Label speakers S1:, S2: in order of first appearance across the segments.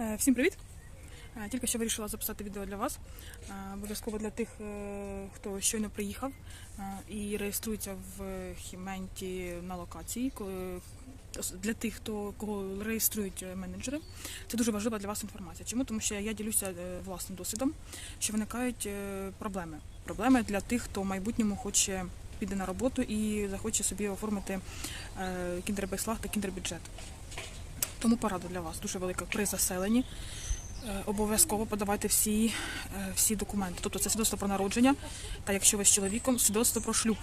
S1: Е, Всім привіт! Е, Тільки що вирішила записати відео для вас. Е, Обов'язково для тих, хто щойно приїхав і реєструється в Хіменті на локації. Для тих, хто кого реєструють менеджери, це дуже важлива для вас інформація. Чому? Тому що я ділюся власним досвідом, що виникають проблеми. Проблеми для тих, хто в майбутньому хоче піде на роботу і захоче собі оформити кіндербейслаг та кіндербюджет. Тому порада для вас дуже велика при заселенні. Е, Обов'язково подавайте всі, е, всі документи. Тобто це свідоцтво про народження, та якщо ви з чоловіком, свідоцтво про шлюб.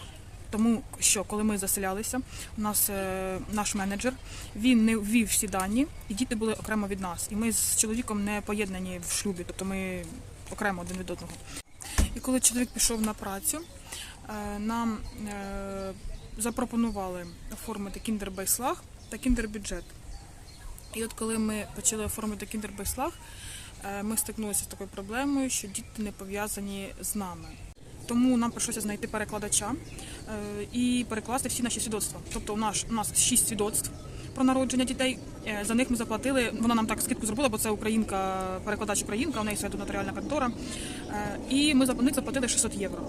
S1: Тому що коли ми заселялися, у нас е, наш менеджер він не ввів всі дані, і діти були окремо від нас. І ми з чоловіком не поєднані в шлюбі, тобто ми окремо один від одного. І коли чоловік пішов на працю, нам запропонували оформити кіндербейслаг та кіндербюджет. І от коли ми почали оформити кіндербейслаг, е, ми стикнулися з такою проблемою, що діти не пов'язані з нами. Тому нам прийшлося знайти перекладача е, і перекласти всі наші свідоцтва. Тобто у нас, у нас шість свідоцтв про народження дітей. Е, За них ми заплатили. Вона нам так скидку зробила, бо це українка, перекладач українка, у неї своя тут нотаріальна контора. Е, І ми за них заплатили 600 євро.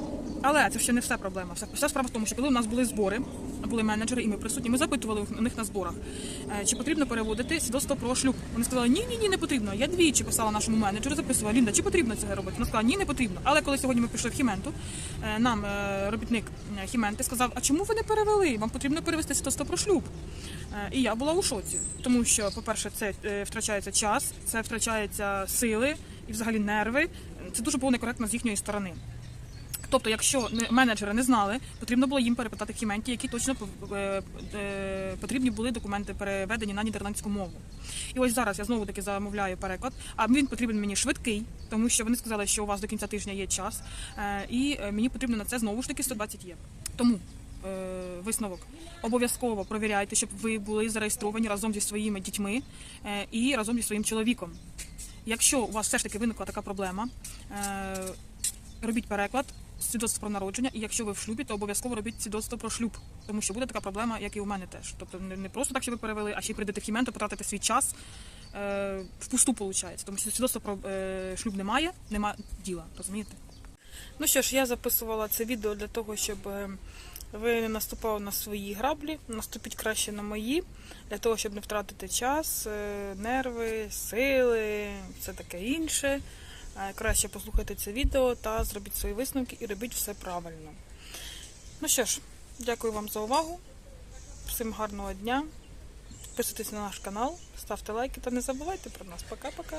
S1: Але це ще не вся проблема. Вся, справа в тому, що коли у нас були збори, були менеджери, і ми присутні, ми запитували у них на зборах, е, чи потрібно переводити свідоцтво про шлюб. Вони сказали, ні, ні, ні, не потрібно. Я двічі писала нашому менеджеру, записувала Лінда, чи потрібно це робити? Вона сказала, ні, не потрібно. Але коли сьогодні ми пішли в Хіменту, нам робітник Хіменти сказав, а чому ви не перевели? Вам потрібно перевести свідоцтво про шлюб. І я була у шоці, тому що, по-перше, це е, втрачається час, це втрачаються сили і взагалі нерви. Це дуже було некоректно з їхньої сторони. Тобто, якщо менеджери не знали, потрібно було їм перепитати Хіменті, які точно е, е, потрібні були документи переведені на нідерландську мову. І ось зараз я знову таки замовляю переклад, а він потрібен мені швидкий, тому що вони сказали, що у вас до кінця тижня є час, і мені потрібно на це знову ж таки 120 євро. Тому висновок обов'язково провіряйте, щоб ви були зареєстровані разом зі своїми дітьми е, і разом зі своїм чоловіком. Якщо у вас все ж таки виникла така проблема, е, робіть переклад, свідоцтво про народження, і якщо ви в шлюбі, то обов'язково робіть свідоцтво про шлюб, тому що буде така проблема, як і у мене теж. Тобто не, просто так, що ви перевели, а ще й прийдете в хіменту, потратите свій час е, впусту виходить. Тому що свідоцтва про е, шлюб немає, нема діла, розумієте? Ну що ж, я записувала це відео для того, щоб е, ви не наступали на свої граблі, наступіть краще на мої, для того, щоб не втратити час, е, нерви, сили, все таке інше. Е, Краще послухайте це відео та зробіть свої висновки і робіть все правильно. Ну що ж, дякую вам за увагу. Всім гарного дня. Підписуйтесь на наш канал, ставте лайки та не забувайте про нас. Пока-пока.